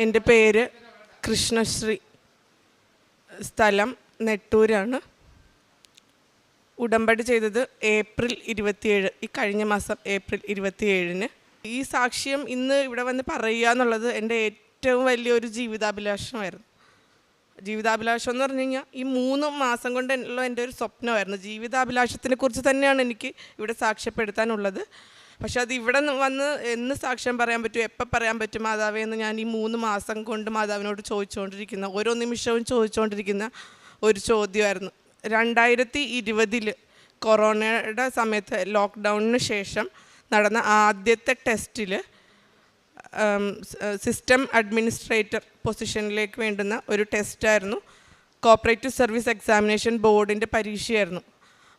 എന്റെ പേര് കൃഷ്ണശ്രീ. സ്ഥലം നെട്ടൂരാണ്. ഉടമ്പടി ചെയ്തത് ഏപ്രിൽ ഇരുപത്തിയേഴ് ഈ കഴിഞ്ഞ മാസം ഏപ്രിൽ ഇരുപത്തിയേഴിന്. ഈ സാക്ഷ്യം ഇന്ന് ഇവിടെ വന്ന് പറയുക എന്നുള്ളത് എന്റെ ഏറ്റവും വലിയൊരു ജീവിതാഭിലാഷമായിരുന്നു. ജീവിതാഭിലാഷം എന്ന് പറഞ്ഞു കഴിഞ്ഞാൽ ഈ മൂന്ന് മാസം കൊണ്ട് ഉള്ള എന്റെ ഒരു സ്വപ്നമായിരുന്നു. ജീവിതാഭിലാഷത്തിനെ കുറിച്ച് തന്നെയാണ് എനിക്ക് ഇവിടെ സാക്ഷ്യപ്പെടുത്താനുള്ളത്. പക്ഷെ അത് ഇവിടെ വന്ന് എന്ന് സാക്ഷ്യം പറയാൻ പറ്റും എപ്പോൾ പറയാൻ പറ്റും മാതാവേ എന്ന് ഞാൻ ഈ മൂന്ന് മാസം കൊണ്ട് മാതാവിനോട് ചോദിച്ചുകൊണ്ടിരിക്കുന്ന ഓരോ നിമിഷവും ചോദിച്ചുകൊണ്ടിരിക്കുന്ന ഒരു ചോദ്യമായിരുന്നു. രണ്ടായിരത്തി ഇരുപതിൽ കൊറോണയുടെ സമയത്ത് ലോക്ക്ഡൗണിന് ശേഷം നടന്ന ആദ്യത്തെ ടെസ്റ്റിൽ സിസ്റ്റം അഡ്മിനിസ്ട്രേറ്റർ പൊസിഷനിലേക്ക് വേണ്ടുന്ന ഒരു ടെസ്റ്റായിരുന്നു. കോപ്പറേറ്റീവ് സർവീസ് എക്സാമിനേഷൻ ബോർഡിന്റെ പരീക്ഷയായിരുന്നു.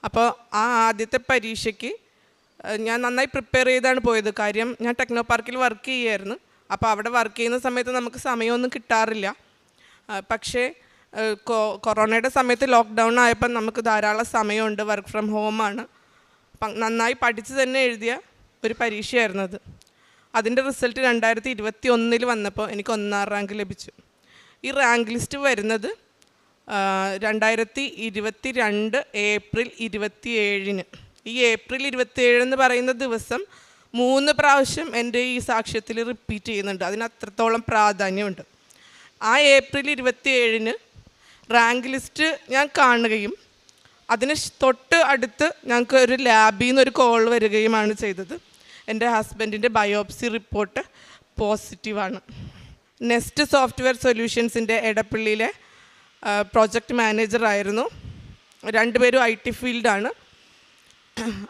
അപ്പോൾ ആ ആദ്യത്തെ പരീക്ഷയ്ക്ക് ഞാൻ നന്നായി പ്രിപ്പയർ ചെയ്താണ് പോയത്. കാര്യം ഞാൻ ടെക്നോ പാർക്കിൽ വർക്ക് ചെയ്യുമായിരുന്നു അപ്പോൾ അവിടെ വർക്ക് ചെയ്യുന്ന സമയത്ത് നമുക്ക് സമയമൊന്നും കിട്ടാറില്ല. പക്ഷേ കൊറോണയുടെ സമയത്ത് ലോക്ക്ഡൗൺ ആയപ്പോൾ നമുക്ക് ധാരാളം സമയമുണ്ട്. വർക്ക് ഫ്രം ഹോമാണ് നന്നായി പഠിച്ച് തന്നെ എഴുതിയ ഒരു പരീക്ഷയായിരുന്നു അത്. അതിന്റെ റിസൾട്ട് രണ്ടായിരത്തി ഇരുപത്തി ഒന്നിൽ വന്നപ്പോൾ എനിക്ക് ഒന്നാം റാങ്ക് ലഭിച്ചു. ഈ റാങ്ക് ലിസ്റ്റ് വരുന്നത് രണ്ടായിരത്തി ഇരുപത്തി രണ്ട് ഏപ്രിൽ ഇരുപത്തി ഏഴിന് ഈ ഏപ്രിൽ ഇരുപത്തി ഏഴ് എന്ന് പറയുന്ന ദിവസം മൂന്ന് പ്രാവശ്യം എന്റെ ഈ സാക്ഷ്യത്തിൽ റിപ്പീറ്റ് ചെയ്യുന്നുണ്ട്. അതിന് അത്രത്തോളം പ്രാധാന്യമുണ്ട്. ആ ഏപ്രിൽ ഇരുപത്തി ഏഴിന് റാങ്ക് ലിസ്റ്റ് ഞാൻ കാണുകയും അതിന് തൊട്ട് അടുത്ത് ഞങ്ങൾക്ക് ഒരു ലാബിൽ നിന്ന് ഒരു കോൾ വരികയുമാണ് ചെയ്തത്. എന്റെ ഹസ്ബൻഡിന്റെ ബയോപ്സി റിപ്പോർട്ട് പോസിറ്റീവാണ് നെസ്റ്റ് സോഫ്റ്റ്വെയർ സൊല്യൂഷൻസിന്റെ എടപ്പള്ളിയിലെ പ്രോജക്റ്റ് മാനേജറായിരുന്നു രണ്ടുപേരും ഐ ടി ഫീൽഡാണ്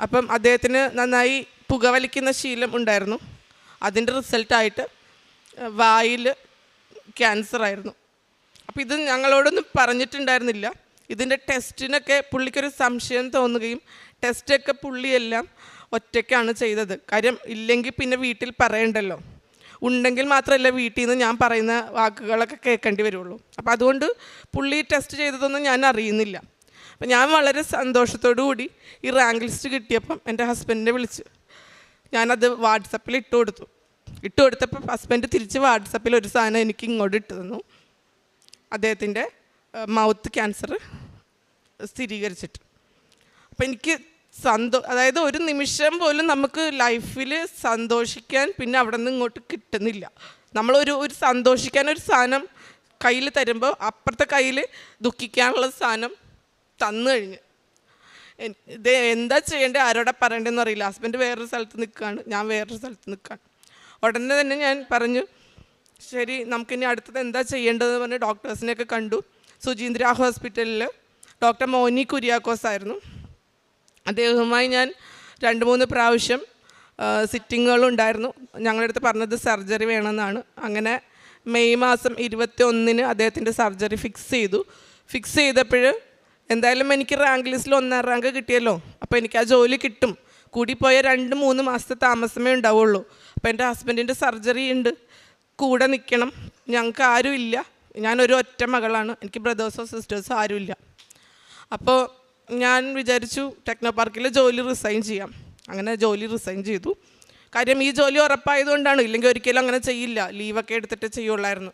അപ്പം അദ്ദേഹത്തിന് നന്നായി പുകവലിക്കുന്ന ശീലം ഉണ്ടായിരുന്നു. അതിന്റെ റിസൾട്ടായിട്ട് വായിൽ ക്യാൻസർ ആയിരുന്നു. അപ്പോൾ ഇത് ഞങ്ങളോടൊന്നും പറഞ്ഞിട്ടുണ്ടായിരുന്നില്ല. ഇതിന്റെ ടെസ്റ്റിനൊക്കെ പുള്ളിക്കൊരു സംശയം തോന്നുകയും ടെസ്റ്റൊക്കെ പുള്ളിയെല്ലാം ഒറ്റയ്ക്കാണ് ചെയ്തത്. കാര്യം ഇല്ലെങ്കിൽ പിന്നെ വീട്ടിൽ പറയണ്ടല്ലോ. ഉണ്ടെങ്കിൽ മാത്രമല്ല വീട്ടിൽ നിന്ന് ഞാൻ പറയുന്ന വാക്കുകളൊക്കെ കേൾക്കേണ്ടി വരുള്ളൂ. അപ്പോൾ അതുകൊണ്ട് പുള്ളി ടെസ്റ്റ് ചെയ്തതൊന്നും ഞാൻ അറിയുന്നില്ല. അപ്പം ഞാൻ വളരെ സന്തോഷത്തോടു കൂടി ഈ റാങ്ക് ലിസ്റ്റ് കിട്ടിയപ്പം എന്റെ ഹസ്ബൻഡിനെ വിളിച്ച്. ഞാനത് വാട്സപ്പിൽ ഇട്ട് കൊടുത്തു. ഇട്ട് കൊടുത്തപ്പോൾ ഹസ്ബൻഡ് തിരിച്ച് വാട്സപ്പിൽ ഒരു സാധനം എനിക്ക് ഇങ്ങോട്ട് ഇട്ട് തന്നു. അദ്ദേഹത്തിന്റെ മൗത്ത് ക്യാൻസർ സ്ഥിരീകരിച്ചിട്ട്. അപ്പം എനിക്ക് സന്തോ അതായത് ഒരു നിമിഷം പോലും നമുക്ക് ലൈഫിൽ സന്തോഷിക്കാൻ പിന്നെ അവിടെ നിന്ന് ഇങ്ങോട്ട് കിട്ടുന്നില്ല. നമ്മളൊരു ഒരു സന്തോഷിക്കാൻ ഒരു സാധനം കയ്യിൽ തരുമ്പോൾ അപ്പുറത്തെ കയ്യിൽ ദുഃഖിക്കാനുള്ള സാധനം തന്നു കഴിഞ്ഞ്. ഇത് എന്താ ചെയ്യേണ്ടത് ആരോടെ പറയേണ്ടതെന്ന് അറിയില്ല. ഹസ്ബൻഡ് വേറൊരു സ്ഥലത്ത് നിൽക്കുകയാണ് ഞാൻ വേറൊരു സ്ഥലത്ത് നിൽക്കുകയാണ് ഉടനെ തന്നെ ഞാൻ പറഞ്ഞു ശരി നമുക്കിനി അടുത്തത് എന്താ ചെയ്യേണ്ടതെന്ന് പറഞ്ഞ് ഡോക്ടേഴ്സിനെയൊക്കെ കണ്ടു. സുചീന്ദ്ര ഹോസ്പിറ്റലിൽ ഡോക്ടർ മോനി കുര്യാക്കോസ് ആയിരുന്നു. അദ്ദേഹവുമായി ഞാൻ രണ്ട് മൂന്ന് പ്രാവശ്യം സിറ്റിങ്ങുകളുണ്ടായിരുന്നു ഞങ്ങളുടെ അടുത്ത് പറഞ്ഞത് സർജറി വേണമെന്നാണ്. അങ്ങനെ മെയ് മാസം ഇരുപത്തി ഒന്നിന് അദ്ദേഹത്തിന്റെ സർജറി ഫിക്സ് ചെയ്തു. ഫിക്സ് ചെയ്തപ്പോൾ എന്തായാലും എനിക്ക് റാങ്ക് ലിസ്റ്റിൽ ഒന്നാം റാങ്ക് കിട്ടിയല്ലോ. അപ്പോൾ എനിക്ക് ആ ജോലി കിട്ടും. കൂടിപ്പോയ രണ്ട് മൂന്ന് മാസത്തെ താമസമേ ഉണ്ടാവുള്ളൂ. അപ്പോൾ എന്റെ ഹസ്ബൻഡിന്റെ സർജറി ഉണ്ട്. കൂടെ നിൽക്കണം ഞങ്ങൾക്ക് ആരും ഇല്ല. ഞാനൊരു ഒറ്റ മകളാണ്. എനിക്ക് ബ്രദേഴ്സോ സിസ്റ്റേഴ്സോ ആരുമില്ല അപ്പോൾ ഞാൻ വിചാരിച്ചു ടെക്നോ പാർക്കിൽ ജോലി റിസൈൻ ചെയ്യാം. അങ്ങനെ ജോലി റിസൈൻ ചെയ്തു. കാര്യം ഈ ജോലി ഉറപ്പായതുകൊണ്ടാണ്. ഇല്ലെങ്കിൽ ഒരിക്കലും അങ്ങനെ ചെയ്യില്ല. ലീവൊക്കെ എടുത്തിട്ട് ചെയ്യുള്ളായിരുന്നു.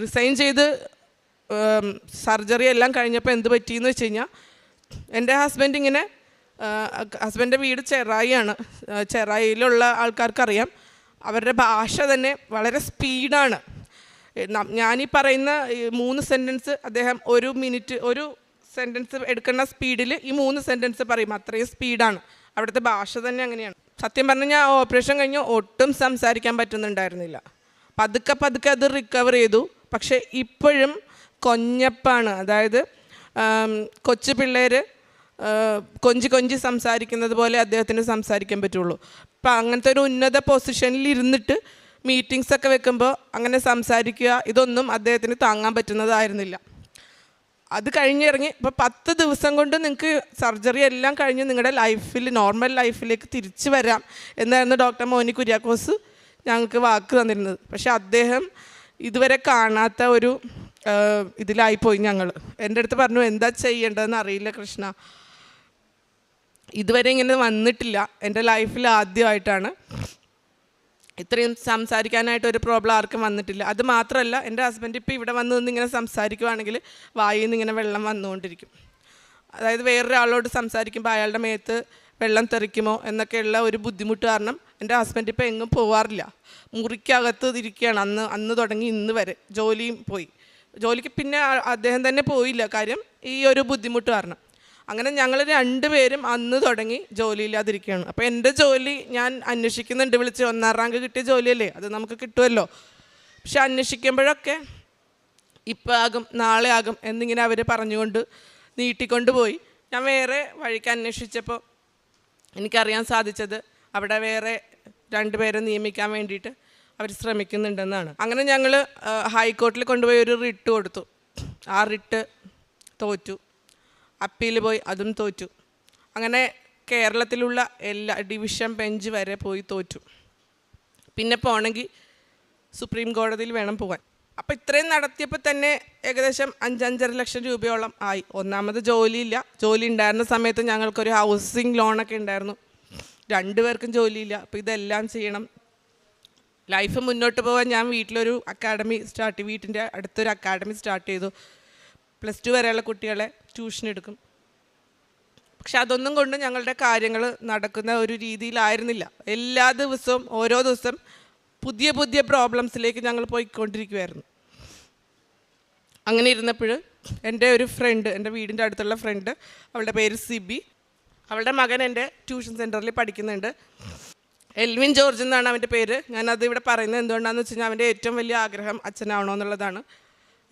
റിസൈൻ ചെയ്ത് സർജറി എല്ലാം കഴിഞ്ഞപ്പോൾ എന്ത് പറ്റിയെന്ന് വെച്ച് കഴിഞ്ഞാൽ എന്റെ ഹസ്ബൻഡ് ഇങ്ങനെ ഹസ്ബന്റെ വീട് ചെറായിയാണ്. ചെറായിയിലുള്ള ആൾക്കാർക്കറിയാം. അവരുടെ ഭാഷ തന്നെ വളരെ സ്പീഡാണ്. ഞാനീ പറയുന്ന മൂന്ന് സെന്റൻസ് അദ്ദേഹം ഒരു മിനിറ്റ് ഒരു സെന്റൻസ് എടുക്കുന്ന സ്പീഡിൽ ഈ മൂന്ന് സെന്റൻസ് പറയും. അത്രയും സ്പീഡാണ്. അവിടുത്തെ ഭാഷ തന്നെ അങ്ങനെയാണ്. സത്യം പറഞ്ഞാൽ ഞാൻ ഓപ്പറേഷൻ കഴിഞ്ഞ് ഒട്ടും സംസാരിക്കാൻ പറ്റുന്നുണ്ടായിരുന്നില്ല. പതുക്കെ പതുക്കെ അത് റിക്കവർ ചെയ്തു. പക്ഷേ ഇപ്പോഴും കൊഞ്ഞപ്പാണ്. അതായത് കൊച്ചു പിള്ളേർ കൊഞ്ചി കൊഞ്ചി സംസാരിക്കുന്നത് പോലെ അദ്ദേഹത്തിന് സംസാരിക്കാൻ പറ്റുള്ളൂ. അപ്പം അങ്ങനത്തെ ഒരു ഉന്നത പൊസിഷനിൽ ഇരുന്നിട്ട് മീറ്റിങ്സ് ഒക്കെ വെക്കുമ്പോൾ അങ്ങനെ സംസാരിക്കുക ഇതൊന്നും അദ്ദേഹത്തിന് താങ്ങാൻ പറ്റുന്നതായിരുന്നില്ല. അത് കഴിഞ്ഞിറങ്ങി ഇപ്പോൾ പത്ത് ദിവസം കൊണ്ട് നിങ്ങൾക്ക് സർജറി എല്ലാം കഴിഞ്ഞ് നിങ്ങളുടെ ലൈഫിൽ നോർമൽ ലൈഫിലേക്ക് തിരിച്ചു വരാം എന്നായിരുന്നു ഡോക്ടർ മോനി കുര്യാക്കോസ് ഞങ്ങൾക്ക് വാക്ക് തന്നിരുന്നത്. പക്ഷേ അദ്ദേഹം ഇതുവരെ കാണാത്ത ഒരു ഇതിലായിപ്പോയി ഞങ്ങൾ എന്റെ അടുത്ത് പറഞ്ഞു എന്താ ചെയ്യേണ്ടതെന്ന് അറിയില്ല കൃഷ്ണ. ഇതുവരെ ഇങ്ങനെ വന്നിട്ടില്ല. എന്റെ ലൈഫിൽ ആദ്യമായിട്ടാണ്. ഇത്രയും സംസാരിക്കാനായിട്ട് ഒരു പ്രോബ്ലം ആർക്കും വന്നിട്ടില്ല. അത് മാത്രമല്ല എന്റെ ഹസ്ബൻഡ് ഇപ്പോൾ ഇവിടെ വന്ന് നിന്ന് ഇങ്ങനെ സംസാരിക്കുവാണെങ്കിൽ വായിൽ നിന്ന് ഇങ്ങനെ വെള്ളം വന്നുകൊണ്ടിരിക്കും. അതായത് വേറൊരാളോട് സംസാരിക്കുമ്പോൾ അയാളുടെ മേത്ത് വെള്ളം തെറിക്കുമോ എന്നൊക്കെയുള്ള ഒരു ബുദ്ധിമുട്ട് കാരണം എന്റെ ഹസ്ബൻഡ് ഇപ്പോൾ എങ്ങും പോവാറില്ല. മുറിക്കകത്ത് ഇരിക്കുകയാണ്. അന്ന് അന്ന് തുടങ്ങി ഇന്ന് വരെ. ജോലിയും പോയി. ജോലിക്ക് പിന്നെ അദ്ദേഹം തന്നെ പോയില്ല. കാര്യം ഈ ഒരു ബുദ്ധിമുട്ട് കാരണം. അങ്ങനെ ഞങ്ങൾ രണ്ടുപേരും അന്ന് തുടങ്ങി ജോലിയില്ലാതിരിക്കുകയാണ്. അപ്പോൾ എന്റെ ജോലി ഞാൻ അന്വേഷിക്കുന്നുണ്ട്. വിളിച്ച് ഒന്നാം റാങ്ക് കിട്ടിയ ജോലിയല്ലേ? അത് നമുക്ക് കിട്ടുമല്ലോ. പക്ഷെ അന്വേഷിക്കുമ്പോഴൊക്കെ ഇപ്പം ആകും നാളെ ആകും എന്നിങ്ങനെ അവർ പറഞ്ഞുകൊണ്ട് നീട്ടിക്കൊണ്ട് പോയി. ഞാൻ വേറെ വഴിക്ക് അന്വേഷിച്ചപ്പോൾ എനിക്കറിയാൻ സാധിച്ചത് അവിടെ വേറെ രണ്ടുപേരെ നിയമിക്കാൻ വേണ്ടിയിട്ട് അവർ ശ്രമിക്കുന്നുണ്ടെന്നാണ്. അങ്ങനെ ഞങ്ങൾ ഹൈക്കോർട്ടിൽ കൊണ്ടുപോയി ഒരു റിട്ട് കൊടുത്തു. ആ റിട്ട് തോറ്റു. അപ്പീൽ പോയി അതും തോറ്റു. അങ്ങനെ കേരളത്തിലുള്ള എല്ലാ ഡിവിഷൻ ബെഞ്ച് വരെ പോയി തോറ്റു. പിന്നെ പോകണമെങ്കിൽ സുപ്രീം കോടതിയിൽ വേണം പോകാൻ അപ്പോൾ ഇത്രയും നടത്തിയപ്പോൾ തന്നെ ഏകദേശം അഞ്ചഞ്ചര ലക്ഷം രൂപയോളം ആയി. ഒന്നാമത് ജോലിയില്ല. ജോലി ഉണ്ടായിരുന്ന സമയത്ത് ഞങ്ങൾക്കൊരു ഹൗസിംഗ് ലോണൊക്കെ ഉണ്ടായിരുന്നു. രണ്ടുപേർക്കും ജോലിയില്ല. അപ്പോൾ ഇതെല്ലാം ചെയ്യണം. ലൈഫ് മുന്നോട്ട് പോകാൻ ഞാൻ വീട്ടിലൊരു അക്കാഡമി സ്റ്റാർട്ട് വീട്ടിന്റെ അടുത്തൊരു അക്കാഡമി സ്റ്റാർട്ട് ചെയ്തു. പ്ലസ് ടു വരെയുള്ള കുട്ടികളെ ട്യൂഷൻ എടുക്കും. പക്ഷെ അതൊന്നും കൊണ്ട് ഞങ്ങളുടെ കാര്യങ്ങൾ നടക്കുന്ന ഒരു രീതിയിലായിരുന്നില്ല. എല്ലാ ദിവസവും ഓരോ ദിവസം പുതിയ പുതിയ പ്രോബ്ലംസിലേക്ക് ഞങ്ങൾ പോയിക്കൊണ്ടിരിക്കുമായിരുന്നു അങ്ങനെ ഇരുന്നപ്പോൾ എന്റെ ഒരു ഫ്രണ്ട് എന്റെ വീടിന്റെ അടുത്തുള്ള ഫ്രണ്ട് അവളുടെ പേര് സിബി. അവളുടെ മകൻ എന്റെ ട്യൂഷൻ സെന്ററിൽ പഠിക്കുന്നുണ്ട്. എൽവിൻ ജോർജ് എന്നാണ് അവന്റെ പേര്. ഞാനത് ഇവിടെ പറയുന്നത് എന്തുകൊണ്ടാണെന്ന് വെച്ച് കഴിഞ്ഞാൽ അവന്റെ ഏറ്റവും വലിയ ആഗ്രഹം അച്ഛനാവണോ എന്നുള്ളതാണ്.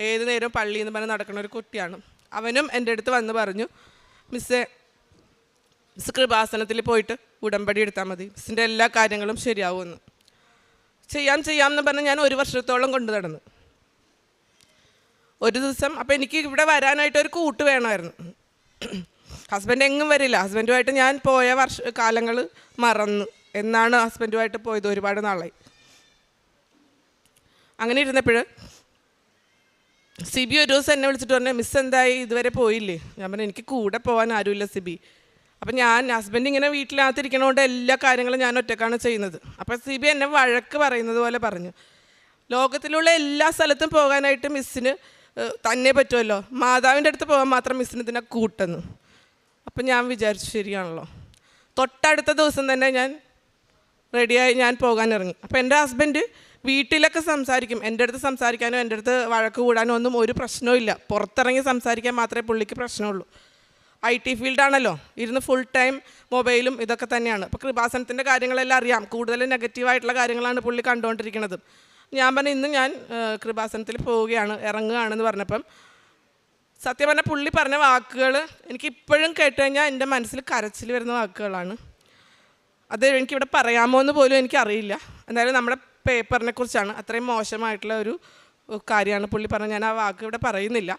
ഏത് നേരവും പള്ളിയിൽ നിന്ന് പറഞ്ഞ് നടക്കുന്ന ഒരു കുട്ടിയാണ്. അവനും എന്റെ അടുത്ത് വന്ന് പറഞ്ഞു മിസ്സേ മിസ് കൃപാസനത്തിൽ പോയിട്ട് ഉടമ്പടി എടുത്താൽ മതി. മിസ്സിന്റെ എല്ലാ കാര്യങ്ങളും ശരിയാവുമെന്ന്. ചെയ്യാം ചെയ്യാം എന്ന് പറഞ്ഞ് ഞാൻ ഒരു വർഷത്തോളം കൊണ്ടു നടന്നു. ഒരു ദിവസം അപ്പോൾ എനിക്ക് ഇവിടെ വരാനായിട്ട് ഒരു കൂട്ട് വേണമായിരുന്നു. ഹസ്ബൻഡ് എങ്ങും വരില്ല. ഹസ്ബൻഡുമായിട്ട് ഞാൻ പോയ വർഷ കാലങ്ങൾ മറന്നു. എന്നാണ് ഹസ്ബൻഡുമായിട്ട് പോയത് ഒരുപാട് നാളായി. അങ്ങനെ ഇരുന്നപ്പോൾ സിബി ഒരു ദിവസം എന്നെ വിളിച്ചിട്ട് പറഞ്ഞു മിസ് എന്തായി? ഇതുവരെ പോയില്ലേ? ഞാൻ പറഞ്ഞു എനിക്ക് കൂടെ പോകാൻ ആരുമില്ല സിബി. അപ്പം ഞാൻ ഹസ്ബൻഡ് ഇങ്ങനെ വീട്ടിനകത്തിരിക്കണോണ്ട് എല്ലാ കാര്യങ്ങളും ഞാൻ ഒറ്റക്കാണ് ചെയ്യുന്നത്. അപ്പോൾ സിബി എന്നെ വഴക്ക് പറയുന്നത് പോലെ പറഞ്ഞു. ലോകത്തിലുള്ള എല്ലാ സ്ഥലത്തും പോകാനായിട്ട് മിസ്സിന് തന്നെ പറ്റുമല്ലോ. മാതാവിന്റെ അടുത്ത് പോകാൻ മാത്രം മിസ്സിന് ഇതിനെ കൂട്ടുന്നു. അപ്പം ഞാൻ വിചാരിച്ചു ശരിയാണല്ലോ. തൊട്ടടുത്ത ദിവസം തന്നെ ഞാൻ റെഡിയായി ഞാൻ പോകാൻ ഇറങ്ങി. അപ്പോൾ എന്റെ ഹസ്ബൻഡ് വീട്ടിലൊക്കെ സംസാരിക്കും. എന്റെ അടുത്ത് സംസാരിക്കാനോ എന്റെ അടുത്ത് വഴക്ക് കൂടാനോ ഒന്നും ഒരു പ്രശ്നവും പുറത്തിറങ്ങി സംസാരിക്കാൻ മാത്രമേ പുള്ളിക്ക് പ്രശ്നമുള്ളൂ. ഐ ടി ഫീൽഡാണല്ലോ ഇരുന്ന് ഫുൾ ടൈം മൊബൈലും ഇതൊക്കെ തന്നെയാണ്. അപ്പോൾ കൃപാസനത്തിന്റെ കാര്യങ്ങളെല്ലാം അറിയാം. കൂടുതൽ നെഗറ്റീവായിട്ടുള്ള കാര്യങ്ങളാണ് പുള്ളി കണ്ടുകൊണ്ടിരിക്കുന്നത്. ഞാൻ പറഞ്ഞു ഇന്ന് ഞാൻ കൃപാസനത്തിൽ പോവുകയാണ് ഇറങ്ങുകയാണെന്ന് പറഞ്ഞപ്പം സത്യം പറഞ്ഞാൽ പുള്ളി പറഞ്ഞ വാക്കുകൾ എനിക്ക് ഇപ്പോഴും കേട്ട് കഴിഞ്ഞാൽ എന്റെ മനസ്സിൽ കരച്ചിൽ വരുന്ന വാക്കുകളാണ്. അത് എനിക്കിവിടെ പറയാമോ എന്ന് പോലും എനിക്കറിയില്ല. എന്തായാലും നമ്മുടെ പേപ്പറിനെ കുറിച്ചാണ് അത്രയും മോശമായിട്ടുള്ള ഒരു കാര്യമാണ് പുള്ളി പറഞ്ഞത്. ഞാൻ ആ വാക്ക് ഇവിടെ പറയുന്നില്ല.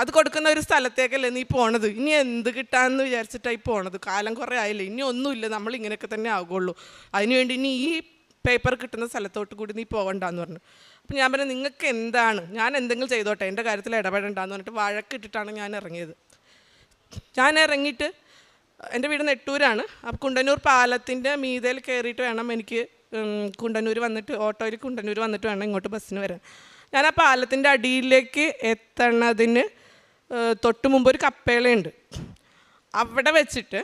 അത് കൊടുക്കുന്ന ഒരു സ്ഥലത്തേക്കല്ലേ നീ പോണത്? ഇനി എന്ത് കിട്ടാമെന്ന് വിചാരിച്ചിട്ടായി പോണത്? കാലം കുറേ ആയില്ലേ? ഇനി ഒന്നുമില്ല. നമ്മൾ ഇങ്ങനെയൊക്കെ തന്നെ ആകുള്ളൂ അതിനുവേണ്ടി ഇനി ഈ പേപ്പർ കിട്ടുന്ന സ്ഥലത്തോട്ട് കൂടി നീ പോകണ്ടെന്ന് പറഞ്ഞു. അപ്പം ഞാൻ പറഞ്ഞു നിങ്ങൾക്ക് എന്താണ്? ഞാൻ എന്തെങ്കിലും ചെയ്തോട്ടെ. എന്റെ കാര്യത്തിൽ ഇടപെടണ്ടെന്ന് പറഞ്ഞിട്ട് വഴക്കിട്ടിട്ടാണ് ഞാൻ ഇറങ്ങിയത്. ഞാൻ ഇറങ്ങിയിട്ട് എന്റെ വീട് നെട്ടൂരാണ്. അപ്പോൾ കുണ്ടന്നൂർ പാലത്തിന്റെ മീതയിൽ കയറിയിട്ട് വേണം എനിക്ക് കുണ്ടന്നൂർ വന്നിട്ട് ഓട്ടോയിൽ കുണ്ടന്നൂർ വന്നിട്ട് വേണം ഇങ്ങോട്ട് ബസ്സിന് വരാൻ. ഞാൻ ആ പാലത്തിന്റെ അടിയിലേക്ക് എത്തണതിന് തൊട്ട് മുമ്പ് ഒരു കപ്പേളയുണ്ട്. അവിടെ വെച്ചിട്ട്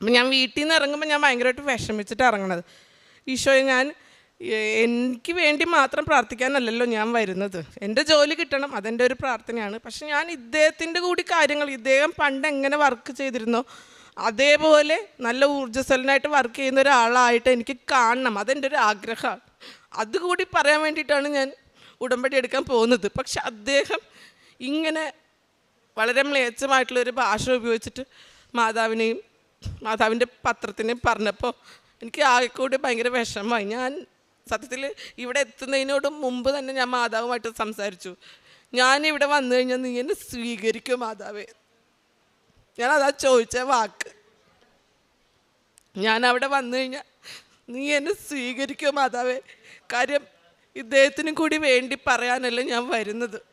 ഞാൻ വീട്ടിൽ നിന്ന് ഇറങ്ങുമ്പോൾ ഞാൻ ഭയങ്കരമായിട്ട് വിഷമിച്ചിട്ട് ഇറങ്ങണത്. ഈശോയെ ഞാൻ എനിക്ക് വേണ്ടി മാത്രം പ്രാർത്ഥിക്കാനല്ലല്ലോ ഞാൻ വരുന്നത്. എന്റെ ജോലി കിട്ടണം അതെന്റെ ഒരു പ്രാർത്ഥനയാണ്. പക്ഷെ ഞാൻ ഇദ്ദേഹത്തിന്റെ കൂടി കാര്യങ്ങൾ ഇദ്ദേഹം പണ്ട് എങ്ങനെ വർക്ക് ചെയ്തിരുന്നോ അതേപോലെ നല്ല ഊർജസ്വലനായിട്ട് വർക്ക് ചെയ്യുന്ന ഒരാളായിട്ട് എനിക്ക് കാണണം. അതെന്റെ ഒരു ആഗ്രഹമാണ്. അതുകൂടി പറയാൻ വേണ്ടിയിട്ടാണ് ഞാൻ ഉടമ്പടി എടുക്കാൻ പോകുന്നത്. പക്ഷെ അദ്ദേഹം ഇങ്ങനെ വളരെ മ്ലേച്ഛമായിട്ടുള്ളൊരു ഭാഷ ഉപയോഗിച്ചിട്ട് മാതാവിനെയും മാതാവിന്റെ പത്രത്തിനെയും പറഞ്ഞപ്പോൾ എനിക്ക് ആകെക്കൂടി ഭയങ്കര വിഷമമായി. ഞാൻ സത്യത്തിൽ ഇവിടെ എത്തുന്നതിനോട് മുമ്പ് തന്നെ ഞാൻ മാതാവുമായിട്ട് സംസാരിച്ചു. ഞാൻ ഇവിടെ വന്നു കഴിഞ്ഞാൽ നീ എന്നെ സ്വീകരിക്കും മാതാവേ. ഞാൻ അതാ ചോദിച്ച വാക്ക്. ഞാൻ അവിടെ വന്നു കഴിഞ്ഞാൽ നീ എന്നെ സ്വീകരിക്കും മാതാവേ. കാര്യം ഇദ്ദേഹത്തിനും കൂടി വേണ്ടി പറയാനല്ല ഞാൻ വരുന്നത്.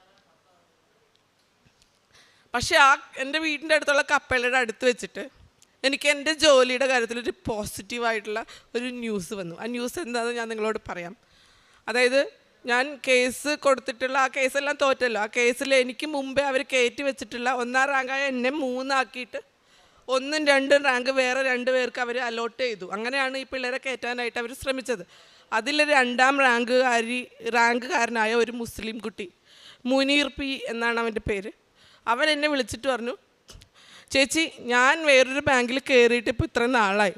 പക്ഷെ ആ എന്റെ വീടിന്റെ അടുത്തുള്ള കപ്പേളയുടെ അടുത്ത് വെച്ചിട്ട് എനിക്ക് എന്റെ ജോലിയുടെ കാര്യത്തിൽ ഒരു പോസിറ്റീവായിട്ടുള്ള ഒരു ന്യൂസ് വന്നു. ആ ന്യൂസ് എന്താണെന്ന് ഞാൻ നിങ്ങളോട് പറയാം. അതായത് ഞാൻ കേസ് കൊടുത്തിട്ടുള്ള ആ കേസെല്ലാം തോറ്റല്ലോ. ആ കേസിൽ എനിക്ക് മുമ്പേ അവർ കയറ്റി വെച്ചിട്ടുള്ള ഒന്നാം റാങ്കായ എന്നെ മൂന്നാക്കിയിട്ട് ഒന്നും രണ്ടും റാങ്ക് വേറെ രണ്ട് പേർക്ക് അവർ അലോട്ട് ചെയ്തു. അങ്ങനെയാണ് ഈ പിള്ളേരെ കയറ്റാനായിട്ട് അവർ ശ്രമിച്ചത്. അതിൽ രണ്ടാം റാങ്ക് കാരി റാങ്കുകാരനായ ഒരു മുസ്ലിം കുട്ടി മുനീർ പി എന്നാണ് അവന്റെ പേര്. അവൻ എന്നെ വിളിച്ചിട്ട് പറഞ്ഞു ചേച്ചി ഞാൻ വേറൊരു ബാങ്കിൽ കയറിയിട്ട് ഇപ്പോൾ ഇത്രയും നാളായി.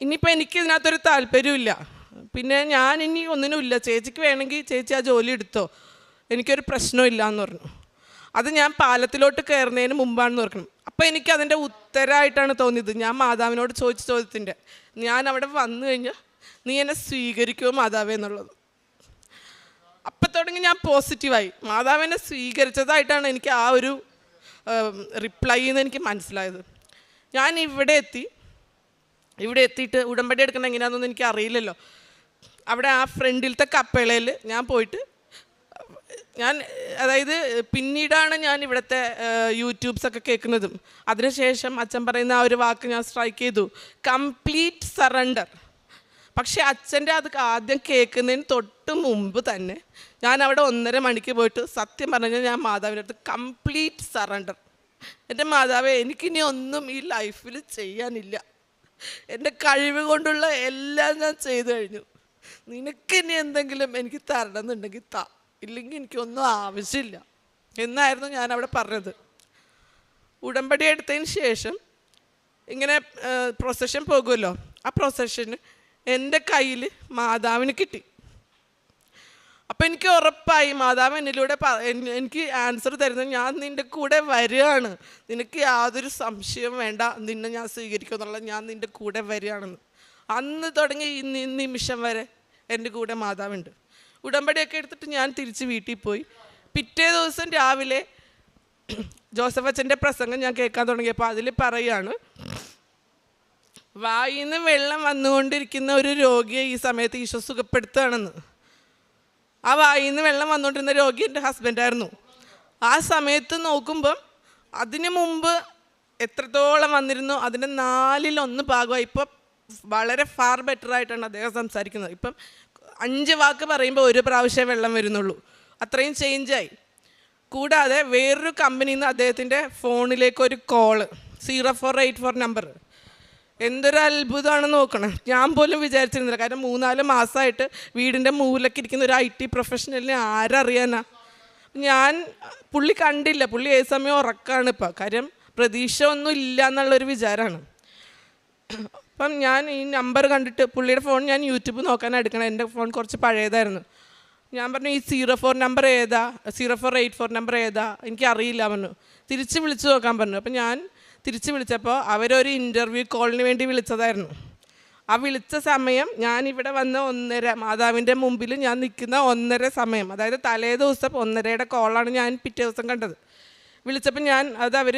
ഇനിയിപ്പോൾ എനിക്ക് ഇതിനകത്തൊരു താല്പര്യമില്ല പിന്നെ ഞാൻ ഇനി ഒന്നിനുമില്ല. ചേച്ചിക്ക് വേണമെങ്കിൽ ചേച്ചി ആ ജോലി എടുത്തോ. എനിക്കൊരു പ്രശ്നമില്ല എന്ന് പറഞ്ഞു. അത് ഞാൻ പാലത്തിലോട്ട് കയറുന്നതിന് മുമ്പാണെന്ന് ഓർക്കണം. അപ്പോൾ എനിക്ക് അതിന്റെ ഉത്തരമായിട്ടാണ് തോന്നിയത്. ഞാൻ മാതാവിനോട് ചോദിച്ച ചോദ്യത്തിന്റെ ഞാൻ അവിടെ വന്നു കഴിഞ്ഞാൽ നീ എന്നെ സ്വീകരിക്കുമോ മാതാവേ? എന്നുള്ളത്. അപ്പം തുടങ്ങി ഞാൻ പോസിറ്റീവായി. മാതാവിനെ സ്വീകരിച്ചതായിട്ടാണ് എനിക്ക് ആ ഒരു റിപ്ലൈ എന്ന് എനിക്ക് മനസ്സിലായത്. ഞാൻ ഇവിടെ എത്തി. ഇവിടെ എത്തിയിട്ട് ഉടമ്പടി എടുക്കണം എങ്ങനെയാണെന്നൊന്നും എനിക്ക് അറിയില്ലല്ലോ. അവിടെ ആ ഫ്രണ്ടിലത്തെ കപ്പേളയിൽ ഞാൻ പോയിട്ട് ഞാൻ അതായത് പിന്നീടാണ് ഞാൻ ഇവിടുത്തെ യൂട്യൂബ്സൊക്കെ കേൾക്കുന്നതും. അതിനുശേഷം അച്ഛൻ പറയുന്ന ആ ഒരു വാക്ക് ഞാൻ സ്ട്രൈക്ക് ചെയ്തു. കംപ്ലീറ്റ് സറണ്ടർ പക്ഷേ അച്ഛന്റെ അത് ആദ്യം കേൾക്കുന്നതിന് തൊട്ട് മുമ്പ് തന്നെ ഞാൻ അവിടെ ഒന്നര മണിക്ക് പോയിട്ട് സത്യം പറഞ്ഞാൽ ഞാൻ മാതാവിന്റെ അടുത്ത് കംപ്ലീറ്റ് സറണ്ടർ. എന്റെ മാതാവേ എനിക്കിനി ഒന്നും ഈ ലൈഫിൽ ചെയ്യാനില്ല. എന്റെ കഴിവ് കൊണ്ടുള്ള എല്ലാം ഞാൻ ചെയ്തു കഴിഞ്ഞു. നിനക്കിനി എന്തെങ്കിലും എനിക്ക് തരണം എന്നുണ്ടെങ്കിൽ താ. ഇല്ലെങ്കിൽ എനിക്കൊന്നും ആവശ്യമില്ല. എന്നായിരുന്നു ഞാൻ അവിടെ പറഞ്ഞത്. ഉടമ്പടി എടുത്തതിന് ശേഷം ഇങ്ങനെ പ്രൊസഷൻ പോകുമല്ലോ. ആ പ്രൊസഷന് എന്റെ കയ്യിൽ മാതാവിന് കിട്ടി. അപ്പം എനിക്ക് ഉറപ്പായി മാതാവ് എന്നിലൂടെ എനിക്ക് ആൻസർ തരുന്നത് ഞാൻ നിന്റെ കൂടെ വരികയാണ്. നിനക്ക് യാതൊരു സംശയവും വേണ്ട. നിന്നെ ഞാൻ സ്വീകരിക്കും എന്നുള്ള ഞാൻ നിന്റെ കൂടെ വരികയാണെന്ന്. അന്ന് തുടങ്ങി ഈ നിമിഷം വരെ എന്റെ കൂടെ മാതാവുണ്ട്. ഉടമ്പടിയൊക്കെ എടുത്തിട്ട് ഞാൻ തിരിച്ച് വീട്ടിൽ പോയി. പിറ്റേ ദിവസം രാവിലെ ജോസഫ് അച്ഛന്റെ പ്രസംഗം ഞാൻ കേൾക്കാൻ തുടങ്ങിയപ്പോൾ അതിൽ പറയുകയാണ് വായിന്ന് വെള്ളം വന്നുകൊണ്ടിരിക്കുന്ന ഒരു രോഗിയെ ഈ സമയത്ത് ഈശോ സുഖപ്പെടുത്തുകയാണെന്ന്. ആ വായിൽ നിന്ന് വെള്ളം വന്നുകൊണ്ടിരുന്ന രോഗി എന്റെ ഹസ്ബൻഡായിരുന്നു. ആ സമയത്ത് നോക്കുമ്പം അതിന് മുമ്പ് എത്രത്തോളം വന്നിരുന്നു അതിന്റെ നാലിലൊന്ന് ഭാഗമായി. ഇപ്പം വളരെ ഫാർ ബെറ്റർ ആയിട്ടാണ് അദ്ദേഹം സംസാരിക്കുന്നത്. ഇപ്പം അഞ്ച് വാക്ക് പറയുമ്പോൾ ഒരു പ്രാവശ്യം വെള്ളം വരുന്നുള്ളൂ. അത്രയും ചേഞ്ചായി കൂടാതെ വേറൊരു കമ്പനിയിൽ നിന്ന് അദ്ദേഹത്തിന്റെ ഫോണിലേക്ക് ഒരു call zero four eight four number എന്തൊരു അത്ഭുതമാണ് നോക്കണേ. ഞാൻ പോലും വിചാരിച്ചിരുന്നില്ല. കാരണം മൂന്നാൽ മാസമായിട്ട് വീടിന്റെ മൂലക്കിരിക്കുന്ന ഒരു ഐ ടി പ്രൊഫഷണലിനെ ആരറിയാനാ? ഞാൻ പുള്ളി കണ്ടില്ല. പുള്ളി ഏത് സമയം ഉറക്കാണ് ഇപ്പം. കാര്യം പ്രതീക്ഷ ഒന്നും ഇല്ല എന്നുള്ളൊരു വിചാരമാണ് അപ്പം ഞാൻ ഈ നമ്പർ കണ്ടിട്ട് പുള്ളിയുടെ ഫോൺ ഞാൻ യൂട്യൂബ് നോക്കാൻ എടുക്കണം. എന്റെ ഫോൺ കുറച്ച് പഴയതായിരുന്നു. ഞാൻ പറഞ്ഞു ഈ സീറോ ഫോർ നമ്പർ ഏതാ? Zero four eight four number ഏതാ? എനിക്ക് അറിയില്ല പറഞ്ഞു. തിരിച്ച് വിളിച്ച് നോക്കാൻ പറഞ്ഞു. അപ്പം ഞാൻ തിരിച്ച് വിളിച്ചപ്പോൾ അവരൊരു ഇന്റർവ്യൂ കോളിന് വേണ്ടി വിളിച്ചതായിരുന്നു. ആ വിളിച്ച സമയം ഞാനിവിടെ വന്ന ഒന്നര മാതാവിന്റെ മുമ്പിൽ ഞാൻ നിൽക്കുന്ന ഒന്നര സമയം അതായത് തലേ ദിവസം ഒന്നരയുടെ കോളാണ് ഞാൻ പിറ്റേ ദിവസം കണ്ടത്. വിളിച്ചപ്പോൾ ഞാൻ അത് അവർ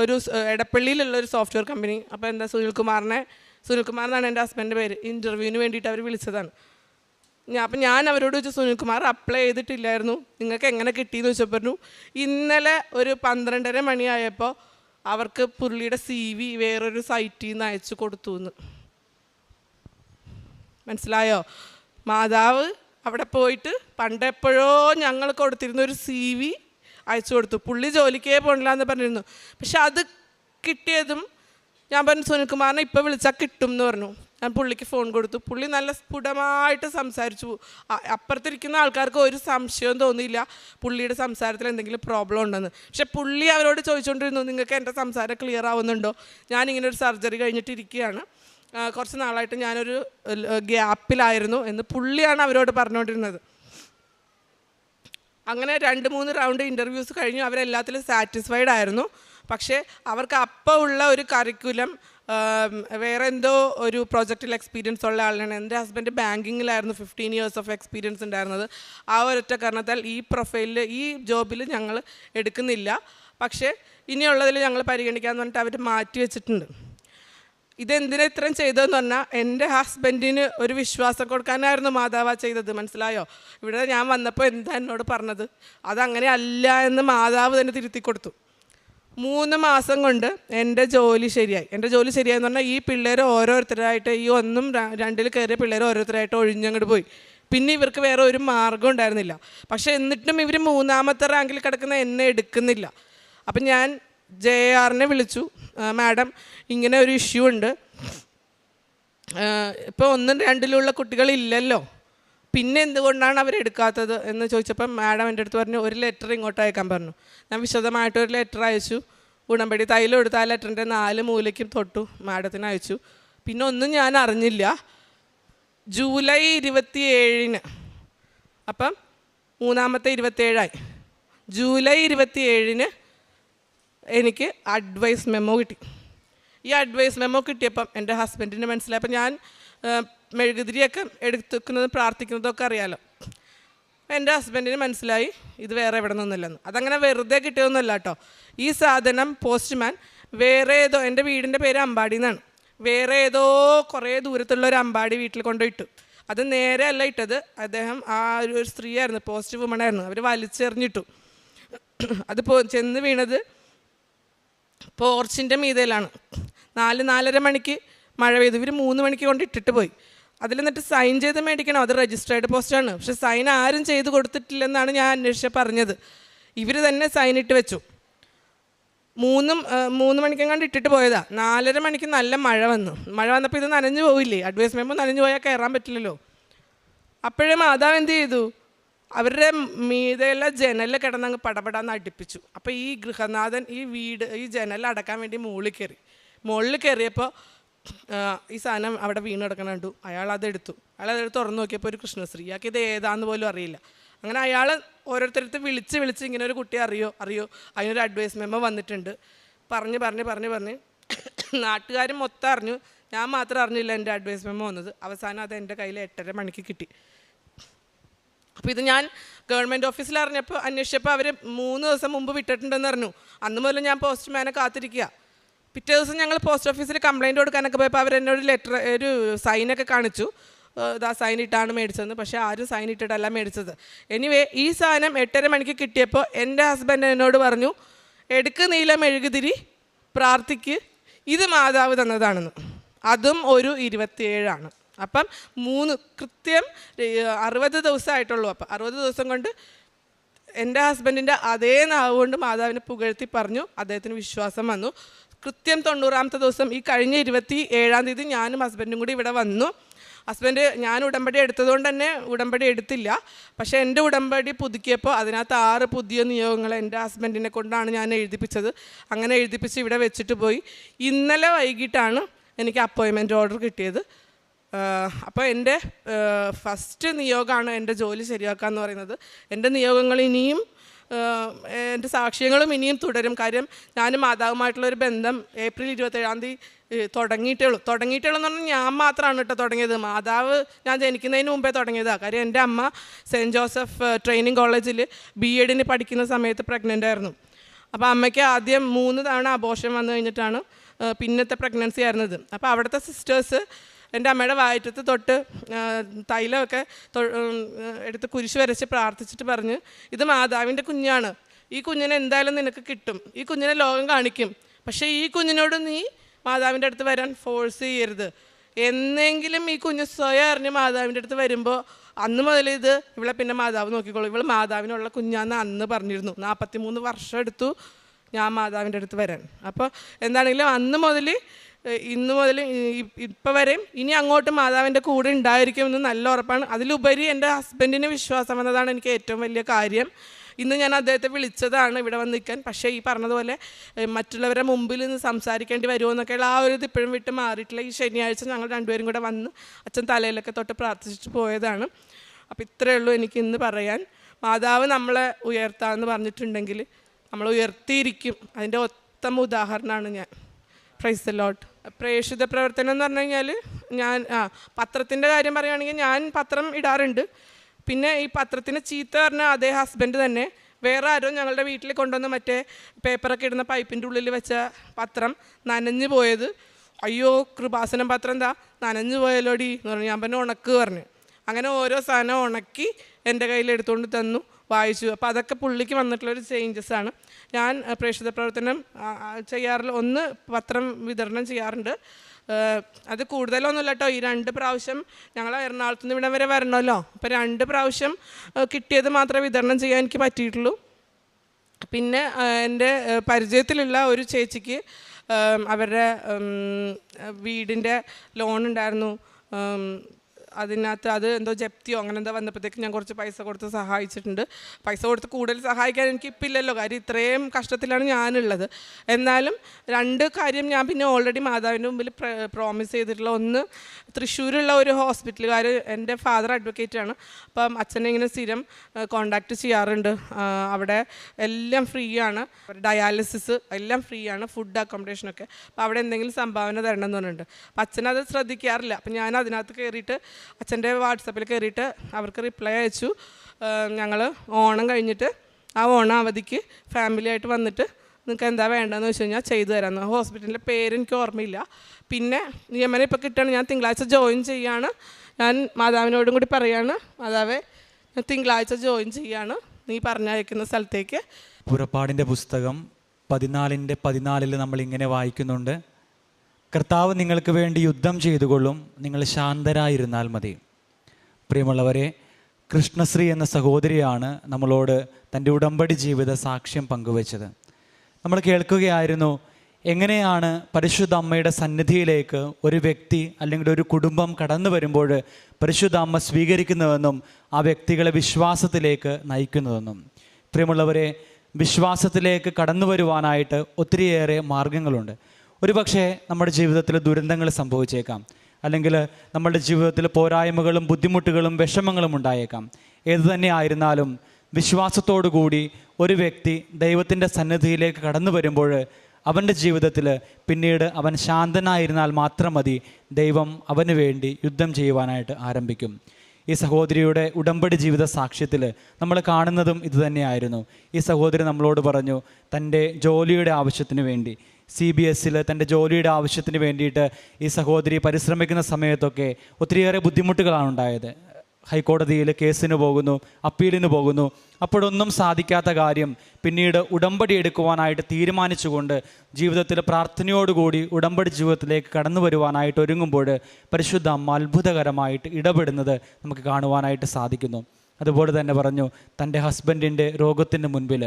ഒരു എടപ്പള്ളിയിലുള്ള ഒരു സോഫ്റ്റ്വെയർ കമ്പനി അപ്പോൾ എന്താ സുനിൽകുമാറിനെ സുനിൽകുമാർ എന്നാണ് എന്റെ ഹസ്ബൻഡിന്റെ പേര് ഇന്റർവ്യൂവിന് വേണ്ടിയിട്ട് അവർ വിളിച്ചതാണ്. ഞാൻ അപ്പം ഞാൻ അവരോട് ചോദിച്ചു സുനിൽകുമാർ അപ്ലൈ ചെയ്തിട്ടില്ലായിരുന്നു നിങ്ങൾക്ക് എങ്ങനെ കിട്ടിയെന്ന് ചോദിച്ചപ്പോൾ പറഞ്ഞു ഇന്നലെ ഒരു പന്ത്രണ്ടര മണിയായപ്പോൾ അവർക്ക് പുള്ളിയുടെ സി വി വേറൊരു സൈറ്റിൽ നിന്ന് അയച്ചു കൊടുത്തു എന്ന് മനസ്സിലായോ? മാതാവ് അവിടെ പോയിട്ട് പണ്ടെപ്പോഴോ ഞങ്ങൾ കൊടുത്തിരുന്ന ഒരു സി വി അയച്ചു കൊടുത്തു. പുള്ളി ജോലിക്കേ പോണില്ല എന്ന് പറഞ്ഞിരുന്നു. പക്ഷെ അത് കിട്ടിയതും ഞാൻ പറഞ്ഞു സുനിൽകുമാറിനെ ഇപ്പോൾ വിളിച്ചാൽ കിട്ടും എന്ന് പറഞ്ഞു. ഞാൻ പുള്ളിക്ക് ഫോൺ കൊടുത്തു. പുള്ളി നല്ല സ്ഫുടമായിട്ട് സംസാരിച്ചു. അപ്പുറത്തിരിക്കുന്ന ആൾക്കാർക്ക് ഒരു സംശയവും തോന്നിയില്ല. പുള്ളിയുടെ സംസാരത്തിൽ എന്തെങ്കിലും പ്രോബ്ലം ഉണ്ടെന്ന്. പക്ഷെ പുള്ളി അവരോട് ചോദിച്ചുകൊണ്ടിരുന്നു നിങ്ങൾക്ക് എന്റെ സംസാരം ക്ലിയർ ആവുന്നുണ്ടോ? ഞാനിങ്ങനെ ഒരു സർജറി കഴിഞ്ഞിട്ട് ഇരിക്കുകയാണ് കുറച്ച് നാളായിട്ട് ഞാനൊരു ഗ്യാപ്പിലായിരുന്നു എന്ന് പുള്ളിയാണ് അവരോട് പറഞ്ഞുകൊണ്ടിരുന്നത് അങ്ങനെ രണ്ട് മൂന്ന് റൗണ്ട് ഇന്റർവ്യൂസ് കഴിഞ്ഞു. അവരെല്ലാത്തിലും സാറ്റിസ്ഫൈഡ് ആയിരുന്നു. പക്ഷേ അവർക്ക് അപ്പോൾ ഉള്ള ഒരു കരിക്കുലം വേറെ എന്തോ ഒരു പ്രോജക്റ്റിൽ എക്സ്പീരിയൻസ് ഉള്ള ആളാണ്. എന്റെ ഹസ്ബൻഡ് ബാങ്കിങ്ങിലായിരുന്നു ഫിഫ്റ്റീൻ ഇയേഴ്സ് ഓഫ് എക്സ്പീരിയൻസ് ഉണ്ടായിരുന്നത്. ആ ഒരൊറ്റ കാരണത്താൽ ഈ പ്രൊഫൈലിൽ ഈ ജോബിൽ ഞങ്ങൾ എടുക്കുന്നില്ല. പക്ഷേ ഇനിയുള്ളതിൽ ഞങ്ങൾ പരിഗണിക്കാമെന്ന് പറഞ്ഞിട്ട് അവർ മാറ്റി വെച്ചിട്ടുണ്ട്. ഇതെന്തിനാ ഇത്രയും ചെയ്തതെന്ന് പറഞ്ഞാൽ എന്റെ ഹസ്ബൻഡിന് ഒരു വിശ്വാസം കൊടുക്കാനായിരുന്നു മാതാവ ചെയ്തത്. മനസ്സിലായോ? ഇവിടെ ഞാൻ വന്നപ്പോൾ എന്താ എന്നോട് പറഞ്ഞത്? അതങ്ങനെ അല്ല എന്ന് മാതാവ് തന്നെ തിരുത്തി കൊടുത്തു. മൂന്ന് മാസം കൊണ്ട് എന്റെ ജോലി ശരിയായി. എന്റെ ജോലി ശരിയായെന്ന് പറഞ്ഞാൽ ഈ പിള്ളേർ ഓരോരുത്തരായിട്ട് ഈ ഒന്നും രണ്ടിൽ കയറിയ പിള്ളേർ ഓരോരുത്തരായിട്ട് ഒഴിഞ്ഞങ്ങോട്ട് പോയി. പിന്നെ ഇവർക്ക് വേറെ ഒരു മാർഗം ഉണ്ടായിരുന്നില്ല. പക്ഷേ എന്നിട്ടും ഇവർ മൂന്നാമത്തെ റാങ്കിൽ കിടക്കുന്ന എന്നെ എടുക്കുന്നില്ല. അപ്പം ഞാൻ ജെ ആറിനെ വിളിച്ചു. മാഡം ഇങ്ങനെ ഒരു ഇഷ്യൂ ഉണ്ട്. ഇപ്പോൾ ഒന്നും രണ്ടിലുള്ള കുട്ടികളില്ലല്ലോ. പിന്നെ എന്തുകൊണ്ടാണ് അവരെടുക്കാത്തത് എന്ന് ചോദിച്ചപ്പം മാഡം എന്റെ അടുത്ത് പറഞ്ഞു ഒരു ലെറ്റർ ഇങ്ങോട്ട് അയക്കാൻ പറഞ്ഞു. ഞാൻ വിശദമായിട്ട് ഒരു ലെറ്റർ അയച്ചു. ഉടമ്പടി തൈലം എടുത്ത് ആ ലെറ്ററിന്റെ നാല് മൂലയ്ക്കും തൊട്ടു മാഡത്തിന് അയച്ചു. പിന്നെ ഒന്നും ഞാൻ അറിഞ്ഞില്ല. ജൂലൈ ഇരുപത്തി ഏഴിന് അപ്പം മൂന്നാമത്തെ ഇരുപത്തേഴായി ജൂലൈ ഇരുപത്തി ഏഴിന് എനിക്ക് അഡ്വൈസ് മെമ്മോ കിട്ടി. ഈ അഡ്വൈസ് മെമ്മോ കിട്ടിയപ്പം എന്റെ ഹസ്ബൻഡിന് മനസ്സിലായി. അപ്പം ഞാൻ മെഴുകുതിരിയൊക്കെ എടുത്തുക്കുന്നതും പ്രാർത്ഥിക്കുന്നതും ഒക്കെ അറിയാമല്ലോ എന്റെ ഹസ്ബൻഡിന് മനസ്സിലായി ഇത് വേറെ എവിടെ നിന്നില്ലെന്ന്. അതങ്ങനെ വെറുതെ കിട്ടിയതൊന്നുമല്ല കേട്ടോ. ഈ സാധനം പോസ്റ്റ്മാൻ വേറെ ഏതോ എന്റെ വീടിന്റെ പേര് അമ്പാടി എന്നാണ്. വേറെ ഏതോ കുറേ ദൂരത്തുള്ള ഒരു അമ്പാടി വീട്ടിൽ കൊണ്ടുപോയിട്ടു. അത് നേരെ അല്ല ഇട്ടത്. അദ്ദേഹം ആ ഒരു സ്ത്രീയായിരുന്നു പോസ്റ്റ് വുമണായിരുന്നു അവർ വലിച്ചെറിഞ്ഞിട്ടു. അത് പോ ചെന്ന് വീണത് പോർച്ചിന്റെ മീതയിലാണ് നാല് നാലര മണിക്ക് മഴ പെയ്തു. ഇവർ മൂന്ന് മണിക്ക് കൊണ്ട് ഇട്ടിട്ട് പോയി. അതിൽ എന്നിട്ട് സൈൻ ചെയ്ത് മേടിക്കണം. അത് രജിസ്റ്റേർഡ് പോസ്റ്റാണ് പക്ഷെ സൈൻ ആരും ചെയ്ത് കൊടുത്തിട്ടില്ലെന്നാണ് ഞാൻ അന്വേഷിച്ച പറഞ്ഞത്. ഇവർ തന്നെ സൈൻ ഇട്ട് വെച്ചു. മൂന്നും മൂന്ന് മണിക്കും കണ്ട് ഇട്ടിട്ട് പോയതാ. നാലര മണിക്ക് നല്ല മഴ വന്നു. മഴ വന്നപ്പോൾ ഇത് നനഞ്ഞു പോവില്ലേ? അഡ്വൈസ് മെമ്പർ നനഞ്ഞു പോയാൽ കയറാൻ പറ്റില്ലല്ലോ. അപ്പോഴേ മാതാവ് എന്ത് ചെയ്തു? അവരുടെ മീതയുള്ള ജനലിൽ കിടന്നങ്ങ് പടപടാന്ന് അടുപ്പിച്ചു. അപ്പോൾ ഈ ഗൃഹനാഥൻ ഈ വീട് ഈ ജനൽ അടക്കാൻ വേണ്ടി മുകളിൽ കയറി. മുകളിൽ കയറിയപ്പോൾ ഈ സാധനം അവിടെ വീണ് കിടക്കണ കണ്ടു. അയാൾ അതെടുത്തു. അയാൾ അതെടുത്ത് തുറന്നു നോക്കിയപ്പോൾ ഒരു കൃഷ്ണശ്രീ. ഇയാൾക്ക് ഇത് ഏതാന്ന് പോലും അറിയില്ല. അങ്ങനെ അയാൾ ഓരോരുത്തരത്ത് വിളിച്ച് വിളിച്ച് ഇങ്ങനെ ഒരു കുട്ടി അറിയോ അറിയോ? അതിനൊരു അഡ്വൈസ് മെമ്മോ വന്നിട്ടുണ്ട്. പറഞ്ഞ് പറഞ്ഞ് പറഞ്ഞ് പറഞ്ഞ് നാട്ടുകാരും മൊത്തം അറിഞ്ഞു. ഞാൻ മാത്രം അറിഞ്ഞില്ല എന്റെ അഡ്വൈസ് മെമ്മോ വന്നത്. അവസാനം അത് എന്റെ കയ്യിൽ എട്ടര മണിക്ക് കിട്ടി. അപ്പോൾ ഇത് ഞാൻ ഗവൺമെന്റ് ഓഫീസിൽ അറിഞ്ഞപ്പോൾ അന്വേഷിച്ചപ്പോൾ അവർ മൂന്ന് ദിവസം മുമ്പ് വിട്ടിട്ടുണ്ടെന്ന് അറിഞ്ഞു. അന്ന് മുതൽ ഞാൻ പോസ്റ്റ്മാനെ കാത്തിരിക്കുക പിറ്റേ ദിവസം ഞങ്ങൾ പോസ്റ്റ് ഓഫീസിൽ കംപ്ലയിന്റ് കൊടുക്കാനൊക്കെ പോയപ്പോൾ അവർ എന്നോട് ലെറ്റർ ഒരു സൈനൊക്കെ കാണിച്ചു. ഇതാ സൈൻ ഇട്ടാണ് മേടിച്ചതെന്ന്. പക്ഷേ ആരും സൈൻ ഇട്ടിട്ടല്ല മേടിച്ചത്. എനിവേ ഈ സാധനം എട്ടര മണിക്ക് കിട്ടിയപ്പോൾ എന്റെ ഹസ്ബൻഡ് എന്നോട് പറഞ്ഞു എടുക്ക് നീല മെഴുകുതിരി പ്രാർത്ഥിക്ക്. ഇത് മാതാവ് തന്നതാണെന്ന്. അതും ഒരു ഇരുപത്തിയേഴാണ്. അപ്പം മൂന്ന് കൃത്യം അറുപത് ദിവസമായിട്ടുള്ളൂ. അപ്പം അറുപത് ദിവസം കൊണ്ട് എന്റെ ഹസ്ബൻഡിന്റെ അതേ നാവ് കൊണ്ട് മാതാവിനെ പുകഴ്ത്തി പറഞ്ഞു. അദ്ദേഹത്തിന് വിശ്വാസം വന്നു. കൃത്യം തൊണ്ണൂറാമത്തെ ദിവസം ഈ കഴിഞ്ഞ ഇരുപത്തി ഏഴാം തീയതി ഞാനും ഹസ്ബൻഡും കൂടി ഇവിടെ വന്നു. ഹസ്ബൻഡ് ഞാൻ ഉടമ്പടി എടുത്തതുകൊണ്ട് തന്നെ ഉടമ്പടി എടുത്തില്ല. പക്ഷേ എന്റെ ഉടമ്പടി പുതുക്കിയപ്പോൾ അതിനകത്ത് ആറ് പുതിയ നിയോഗങ്ങൾ എന്റെ ഹസ്ബൻഡിനെ കൊണ്ടാണ് ഞാൻ എഴുതിപ്പിച്ചത്. അങ്ങനെ എഴുതിപ്പിച്ച് ഇവിടെ വെച്ചിട്ട് പോയി. ഇന്നലെ വൈകിട്ടാണ് എനിക്ക് അപ്പോയിൻമെന്റ് ഓർഡർ കിട്ടിയത്. അപ്പോൾ എന്റെ ഫസ്റ്റ് നിയോഗമാണ് എന്റെ ജോലി ശരിയാക്കുക എന്ന് പറയുന്നത്. എന്റെ നിയോഗങ്ങൾ ഇനിയും എന്റെ സാക്ഷ്യങ്ങളും ഇനിയും തുടരും. കാര്യം ഞാനും മാതാവുമായിട്ടുള്ള ഒരു ബന്ധം ഏപ്രിൽ ഇരുപത്തേഴാം തീയതി തുടങ്ങിയിട്ടേ ഉള്ളൂ എന്ന് പറഞ്ഞാൽ ഞാൻ മാത്രമാണ് കേട്ടോ തുടങ്ങിയത്. മാതാവ് ഞാൻ ജനിക്കുന്നതിന് മുമ്പേ തുടങ്ങിയതാണ് കാര്യം എന്റെ അമ്മ സെന്റ് ജോസഫ് ട്രെയിനിങ് കോളേജിൽ ബി എഡിന് പഠിക്കുന്ന സമയത്ത് പ്രഗ്നന്റ് ആയിരുന്നു. അപ്പോൾ അമ്മയ്ക്ക് ആദ്യം മൂന്ന് തവണ ആഘോഷം വന്നു കഴിഞ്ഞിട്ടാണ് പിന്നത്തെ പ്രഗ്നൻസി ആയിരുന്നത്. അപ്പോൾ അവിടുത്തെ സിസ്റ്റേഴ്സ് എന്റെ അമ്മയുടെ വായറ്റത്ത് തൊട്ട് തൈലമൊക്കെ എടുത്ത് കുരിശ് വരച്ച് പ്രാർത്ഥിച്ചിട്ട് പറഞ്ഞ് ഇത് മാതാവിന്റെ കുഞ്ഞാണ്. ഈ കുഞ്ഞിനെ എന്തായാലും നിനക്ക് കിട്ടും. ഈ കുഞ്ഞിനെ ലോകം കാണിക്കും. പക്ഷേ ഈ കുഞ്ഞിനോട് നീ മാതാവിന്റെ അടുത്ത് വരാൻ ഫോഴ്സ് ചെയ്യരുത്. എന്നെങ്കിലും ഈ കുഞ്ഞ് സ്വയം അറിഞ്ഞ് മാതാവിന്റെ അടുത്ത് വരുമ്പോൾ അന്ന് മുതൽ ഇത് ഇവളെ പിന്നെ മാതാവ് നോക്കിക്കോളൂ. ഇവൾ മാതാവിനുള്ള കുഞ്ഞാന്ന് അന്ന് പറഞ്ഞിരുന്നു. നാൽപ്പത്തി മൂന്ന് വർഷം എടുത്തു. ഞാൻ മാതാവിന്റെ അടുത്ത് വരാൻ. അപ്പോൾ എന്താണെങ്കിലും അന്ന് മുതൽ ഇന്ന് മുതൽ ഇപ്പം വരെയും ഇനി അങ്ങോട്ട് മാതാവിന്റെ കൂടെ ഉണ്ടായിരിക്കുമെന്ന് നല്ല ഉറപ്പാണ്. അതിലുപരി എന്റെ ഹസ്ബൻഡിന് വിശ്വാസം എന്നതാണ് എനിക്ക് ഏറ്റവും വലിയ കാര്യം. ഇന്ന് ഞാൻ അദ്ദേഹത്തെ വിളിച്ചതാണ് ഇവിടെ വന്ന് നിൽക്കാൻ. പക്ഷേ ഈ പറഞ്ഞതുപോലെ മറ്റുള്ളവരെ മുമ്പിൽ നിന്ന് സംസാരിക്കേണ്ടി വരുമോ എന്നൊക്കെയുള്ള ആ ഒരു ഇത് ഇപ്പോഴും വിട്ട് മാറിയിട്ടില്ല. ഈ ശനിയാഴ്ച ഞങ്ങൾ രണ്ടുപേരും കൂടെ വന്ന് അച്ഛൻ തലയിലൊക്കെ തൊട്ട് പ്രാർത്ഥിച്ചിട്ട് പോയതാണ്. അപ്പോൾ ഇത്രയേ ഉള്ളൂ എനിക്ക് ഇന്ന് പറയാൻ. മാതാവ് നമ്മളെ ഉയർത്താമെന്ന് പറഞ്ഞിട്ടുണ്ടെങ്കിൽ നമ്മൾ ഉയർത്തിയിരിക്കും. അതിന്റെ ഉത്തമ ഉദാഹരണമാണ് ഞാൻ. പ്രൈസ് ലോട്ട് പ്രേക്ഷിത പ്രവർത്തനം എന്ന് പറഞ്ഞു കഴിഞ്ഞാൽ ഞാൻ ആ പത്രത്തിന്റെ കാര്യം പറയുകയാണെങ്കിൽ ഞാൻ പത്രം ഇടാറുണ്ട്. പിന്നെ ഈ പത്രത്തിന് ചീത്ത പറഞ്ഞ അതേ ഹസ്ബൻഡ് തന്നെ വേറെ ആരോ ഞങ്ങളുടെ വീട്ടിൽ കൊണ്ടുവന്ന് മറ്റേ പേപ്പറൊക്കെ ഇടുന്ന പൈപ്പിന്റെ ഉള്ളിൽ വെച്ച പത്രം നനഞ്ഞു പോയത്. അയ്യോ കൃപാസനം പത്രം എന്താ? നനഞ്ഞു പോയല്ലോടി എന്ന് പറഞ്ഞു. ഞാൻ പറഞ്ഞു ഉണക്ക് പറഞ്ഞു. അങ്ങനെ ഓരോ സാധനം ഉണക്കി എന്റെ കയ്യിൽ എടുത്തുകൊണ്ട് തന്നു. വായിച്ചു. അപ്പോൾ അതൊക്കെ പുള്ളിക്ക് വന്നിട്ടുള്ളൊരു ചേഞ്ചസ് ആണ്. ഞാൻ പ്രേക്ഷിത പ്രവർത്തനം ചെയ്യാറില്ല ഒന്ന് പത്രം വിതരണം ചെയ്യാറുണ്ട്. അത് കൂടുതലൊന്നുമില്ല കേട്ടോ ഈ രണ്ട് പ്രാവശ്യം ഞങ്ങൾ എറണാകുളത്ത് നിന്ന് ഇവിടെ വരെ വരണമല്ലോ. അപ്പോൾ രണ്ട് പ്രാവശ്യം കിട്ടിയത് മാത്രമേ വിതരണം ചെയ്യാൻ എനിക്ക് പറ്റിയിട്ടുള്ളൂ. പിന്നെ എന്റെ പരിചയത്തിലുള്ള ഒരു ചേച്ചിക്ക് അവരുടെ വീടിന്റെ ലോൺ ഉണ്ടായിരുന്നു. അതിനകത്ത് അത് എന്തോ ജപ്തിയോ അങ്ങനെ എന്തോ വന്നപ്പോഴത്തേക്ക് ഞാൻ കുറച്ച് പൈസ കൊടുത്ത് സഹായിച്ചിട്ടുണ്ട്. പൈസ കൊടുത്ത് കൂടുതൽ സഹായിക്കാൻ എനിക്ക് ഇപ്പം ഇല്ലല്ലോ കാര്യം ഇത്രയും കഷ്ടത്തിലാണ് ഞാനുള്ളത്. എന്നാലും രണ്ട് കാര്യം ഞാൻ പിന്നെ ഓൾറെഡി മാതാവിന്റെ മുമ്പിൽ പ്രോമിസ് ചെയ്തിട്ടുള്ള ഒന്ന് തൃശ്ശൂരുള്ള ഒരു ഹോസ്പിറ്റലുകാർ എന്റെ ഫാദർ അഡ്വക്കേറ്റാണ് അപ്പം അച്ഛനെ ഇങ്ങനെ സ്ഥിരം കോണ്ടാക്ട് ചെയ്യാറുണ്ട്. അവിടെ എല്ലാം ഫ്രീ ആണ്. ഡയാലിസിസ് എല്ലാം ഫ്രീ ആണ്. ഫുഡ് അക്കോമഡേഷനൊക്കെ അപ്പോൾ അവിടെ എന്തെങ്കിലും സംഭാവന തരണം എന്ന് പറഞ്ഞിട്ടുണ്ട്. അപ്പം അച്ഛനത് ശ്രദ്ധിക്കാറില്ല. അപ്പം ഞാൻ അതിനകത്ത് കയറിയിട്ട് അച്ഛന്റെ വാട്സപ്പിൽ കയറിയിട്ട് അവർക്ക് റിപ്ലൈ അയച്ചു. ഞങ്ങൾ ഓണം കഴിഞ്ഞിട്ട് ആ ഓണം അവധിക്ക് ഫാമിലിയായിട്ട് വന്നിട്ട് നിങ്ങൾക്ക് എന്താ വേണ്ടതെന്ന് വെച്ച് കഴിഞ്ഞാൽ ചെയ്തു തരാമെന്ന് ഹോസ്പിറ്റലിന്റെ പേര് എനിക്ക് ഓർമ്മയില്ല. പിന്നെ നിയമനം ഇപ്പോൾ കിട്ടുകയാണ് ഞാൻ തിങ്കളാഴ്ച ജോയിൻ ചെയ്യാണ്. ഞാൻ മാതാവിനോടും കൂടി പറയാണ് മാതാവേ ഞാൻ തിങ്കളാഴ്ച ജോയിൻ ചെയ്യാണ്. നീ പറഞ്ഞയക്കുന്ന സ്ഥലത്തേക്ക്. പുറപ്പാടിന്റെ പുസ്തകം പതിനാലിന്റെ പതിനാലിൽ നമ്മൾ ഇങ്ങനെ വായിക്കുന്നുണ്ട്. കർത്താവ് നിങ്ങൾക്ക് വേണ്ടി യുദ്ധം ചെയ്തുകൊള്ളും. നിങ്ങൾ ശാന്തരായിരുന്നാൽ മതി. പ്രിയമുള്ളവരെ കൃഷ്ണശ്രീ എന്ന സഹോദരിയാണ് നമ്മളോട് തന്റെ ഉടമ്പടി ജീവിത സാക്ഷ്യം പങ്കുവച്ചത്. നമ്മൾ കേൾക്കുകയായിരുന്നു എങ്ങനെയാണ് പരിശുദ്ധ അമ്മയുടെ സന്നിധിയിലേക്ക് ഒരു വ്യക്തി അല്ലെങ്കിൽ ഒരു കുടുംബം കടന്നു വരുമ്പോൾ പരിശുദ്ധ അമ്മ സ്വീകരിക്കുന്നതെന്നും ആ വ്യക്തികളെ വിശ്വാസത്തിലേക്ക് നയിക്കുന്നതെന്നും. പ്രിയമുള്ളവരെ വിശ്വാസത്തിലേക്ക് കടന്നു വരുവാനായിട്ട് ഒത്തിരിയേറെ മാർഗങ്ങളുണ്ട്. ഒരുപക്ഷെ നമ്മുടെ ജീവിതത്തിൽ ദുരന്തങ്ങൾ സംഭവിച്ചേക്കാം. അല്ലെങ്കിൽ നമ്മുടെ ജീവിതത്തിൽ പോരായ്മകളും ബുദ്ധിമുട്ടുകളും വിഷമങ്ങളും ഉണ്ടായേക്കാം. ഏതു തന്നെ ആയിരുന്നാലും വിശ്വാസത്തോടു കൂടി ഒരു വ്യക്തി ദൈവത്തിന്റെ സന്നിധിയിലേക്ക് കടന്നു വരുമ്പോൾ അവന്റെ ജീവിതത്തിൽ പിന്നീട് അവൻ ശാന്തനായിരുന്നാൽ മാത്രം മതി ദൈവം അവന് വേണ്ടി യുദ്ധം ചെയ്യുവാനായിട്ട് ആരംഭിക്കും. ഈ സഹോദരിയുടെ ഉടമ്പടി ജീവിത സാക്ഷ്യത്തിൽ നമ്മൾ കാണുന്നതും ഇതുതന്നെയായിരുന്നു ഈ സഹോദരി നമ്മളോട് പറഞ്ഞു തന്റെ ജോലിയുടെ ആവശ്യത്തിന് വേണ്ടി സി ബി എസ്സിൽ തന്റെ ജോലിയുടെ ആവശ്യത്തിന് വേണ്ടിയിട്ട് ഈ സഹോദരി പരിശ്രമിക്കുന്ന സമയത്തൊക്കെ ഒത്തിരിയേറെ ബുദ്ധിമുട്ടുകളാണ് ഉണ്ടായത്. ഹൈക്കോടതിയിൽ കേസിന് പോകുന്നു അപ്പീലിന് പോകുന്നു. അപ്പോഴൊന്നും സാധിക്കാത്ത കാര്യം പിന്നീട് ഉടമ്പടി എടുക്കുവാനായിട്ട് തീരുമാനിച്ചുകൊണ്ട് ജീവിതത്തിൽ പ്രാർത്ഥനയോടുകൂടി ഉടമ്പടി ജീവിതത്തിലേക്ക് കടന്നു വരുവാനായിട്ട് ഒരുങ്ങുമ്പോൾ പരിശുദ്ധ അമ്മ അത്ഭുതകരമായിട്ട് ഇടപെടുന്നത് നമുക്ക് കാണുവാനായിട്ട് സാധിക്കുന്നു. അതുപോലെ തന്നെ പറഞ്ഞു തന്റെ ഹസ്ബൻഡിന്റെ രോഗത്തിന് മുൻപിൽ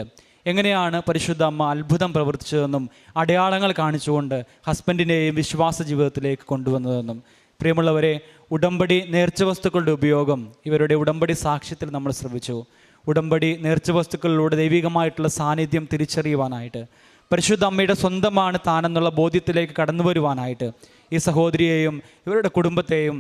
എങ്ങനെയാണ് പരിശുദ്ധ അമ്മ അത്ഭുതം പ്രവർത്തിച്ചതെന്നും അടയാളങ്ങൾ കാണിച്ചുകൊണ്ട് ഹസ്ബൻഡിനെയും വിശ്വാസ ജീവിതത്തിലേക്ക് കൊണ്ടുവന്നതെന്നും. പ്രിയമുള്ളവരെ ഉടമ്പടി നേർച്ച വസ്തുക്കളുടെ ഉപയോഗം ഇവരുടെ ഉടമ്പടി സാക്ഷ്യത്തിൽ നമ്മൾ ശ്രമിച്ചു ഉടമ്പടി നേർച്ച വസ്തുക്കളിലൂടെ ദൈവികമായിട്ടുള്ള സാന്നിധ്യം തിരിച്ചറിയുവാനായിട്ട് പരിശുദ്ധ അമ്മയുടെ സ്വന്തമാണ് താനെന്നുള്ള ബോധ്യത്തിലേക്ക് കടന്നു വരുവാനായിട്ട് ഈ സഹോദരിയെയും ഇവരുടെ കുടുംബത്തെയും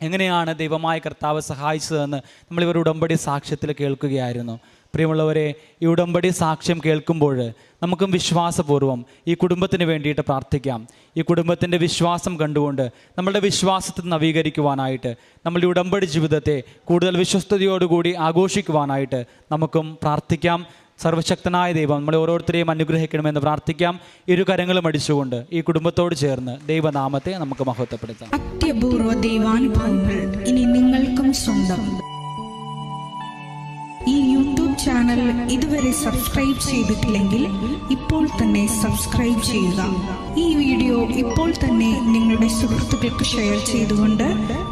എങ്ങനെയാണ് ദൈവമായ കർത്താവ് സഹായിച്ചതെന്ന് നമ്മൾ ഇവർ ഉടമ്പടി സാക്ഷ്യത്തിൽ കേൾക്കുകയായിരുന്നു. പ്രിയമുള്ളവരെ ഈ ഉടമ്പടി സാക്ഷ്യം കേൾക്കുമ്പോൾ നമുക്കും വിശ്വാസപൂർവം ഈ കുടുംബത്തിന് വേണ്ടിയിട്ട് പ്രാർത്ഥിക്കാം. ഈ കുടുംബത്തിന്റെ വിശ്വാസം കണ്ടുകൊണ്ട് നമ്മളുടെ വിശ്വാസത്തെ നവീകരിക്കുവാനായിട്ട് നമ്മളുടെ ഉടമ്പടി ജീവിതത്തെ കൂടുതൽ വിശ്വസ്തയോടുകൂടി ആഘോഷിക്കുവാനായിട്ട് നമുക്കും പ്രാർത്ഥിക്കാം. സർവശക്തനായ ദൈവം നമ്മളെ ഓരോരുത്തരെയും അനുഗ്രഹിക്കണമെന്ന് പ്രാർത്ഥിക്കാം. ഇരു കരങ്ങളും അടിച്ചുകൊണ്ട് ഈ കുടുംബത്തോട് ചേർന്ന് ദൈവനാമത്തെ നമുക്ക് മഹത്വപ്പെടുത്താം. അത്യപൂർവ ദൈവാനുഭവങ്ങൾ ഇനി നിങ്ങൾക്കും സ്വന്തം. ഈ യൂട്യൂബ് ചാനൽ ഇതുവരെ സബ്സ്ക്രൈബ് ചെയ്തിട്ടില്ലെങ്കിൽ ഇപ്പോൾ തന്നെ സബ്സ്ക്രൈബ് ചെയ്യുക. ഈ വീഡിയോ ഇപ്പോൾ തന്നെ നിങ്ങളുടെ സുഹൃത്തുക്കൾക്ക് ഷെയർ ചെയ്തുകൊണ്ട്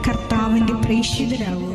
കർത്താവിന്റെ പ്രേക്ഷിതരാകുക.